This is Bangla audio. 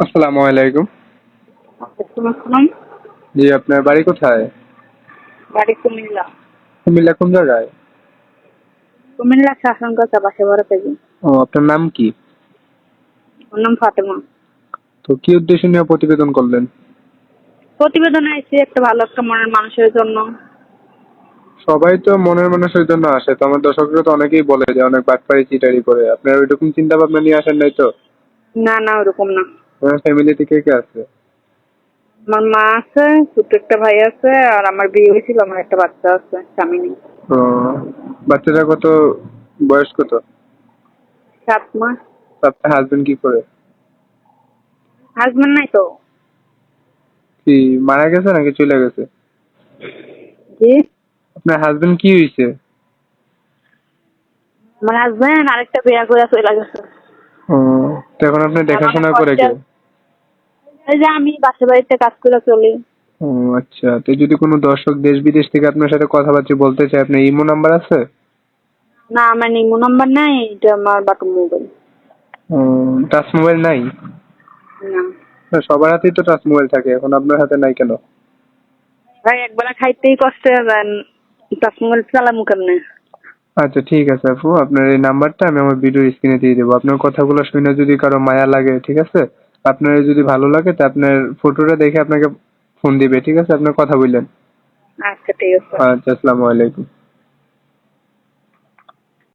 আসসালামু আলাইকুম। জি আপনার বাড়ি কোথায়? বাড়ি কুমিল্লা। কুমিল্লা কোন জায়গায়? কুমিল্লা পেজি ও আপনার নাম কি? নাম ফাতেমা। তো কি উদ্দেশ্য নিয়ে প্রতিবেদন করলেন? প্রতিবেদন আইসি একটা ভালো একটা মনের মানুষের জন্য। সবাই তো মনের মানুষের জন্য আসে তো আমার দর্শকরা তো অনেকেই বলে যে অনেক বাটপাড়ি চিটারি করে। আপনার ওইরকম চিন্তা ভাবনা নিয়ে আসেন নাই তো? না না ওরকম না। আপনার ফ্যামিলিতে কে কে আছে? আমার মা আছে ছোট একটা ভাই আছে আর আমার বিয়ে হয়েছিল আমার একটা বাচ্চা আছে স্বামী নেই। ও বাচ্চাটা কত বয়স কত? সাত মাস। আপনার হাজবেন্ড কি করে? হাজবেন্ড নাই তো। কি মারা গেছে নাকি চলে গেছে? জি। আপনার হাজবেন্ড কি হয়েছে? আমার হাজবেন্ড আরেকটা বিয়ে করে চলে গেছে। ও তো এখন আপনি দেখাশোনা করে কে? এই যে আমি বাসা বাড়িতে কাজ করে চলি। ও আচ্ছা তো যদি কোনো দর্শক দেশ বিদেশ থেকে আপনার সাথে কথাবার্তা বলতে চায় আপনার ইমো নাম্বার আছে? না আমার নিমো নাম্বার নাই এটা আমার বাটন মোবাইল। টাচ মোবাইল নাই? না। সবার হাতেই তো টাচ মোবাইল থাকে এখন আপনার হাতে নাই কেন? ভাই একবেলা খাইতেই কষ্ট হয়ে টাচ মোবাইল চালামু কেমনে? আচ্ছা ঠিক আছে আপু আপনার এই নাম্বারটা আমি আমার ভিডিও স্ক্রিনে দিয়ে দেবো। আপনার কথাগুলো শুনে যদি কারও মায়া লাগে ঠিক আছে? আপনার যদি ভালো লাগে তা আপনার ফটোটা দেখে আপনাকে ফোন দিবে ঠিক আছে? আপনার কথা বললেন। আচ্ছা ঠিক আছে। আচ্ছা আসসালামু আলাইকুম।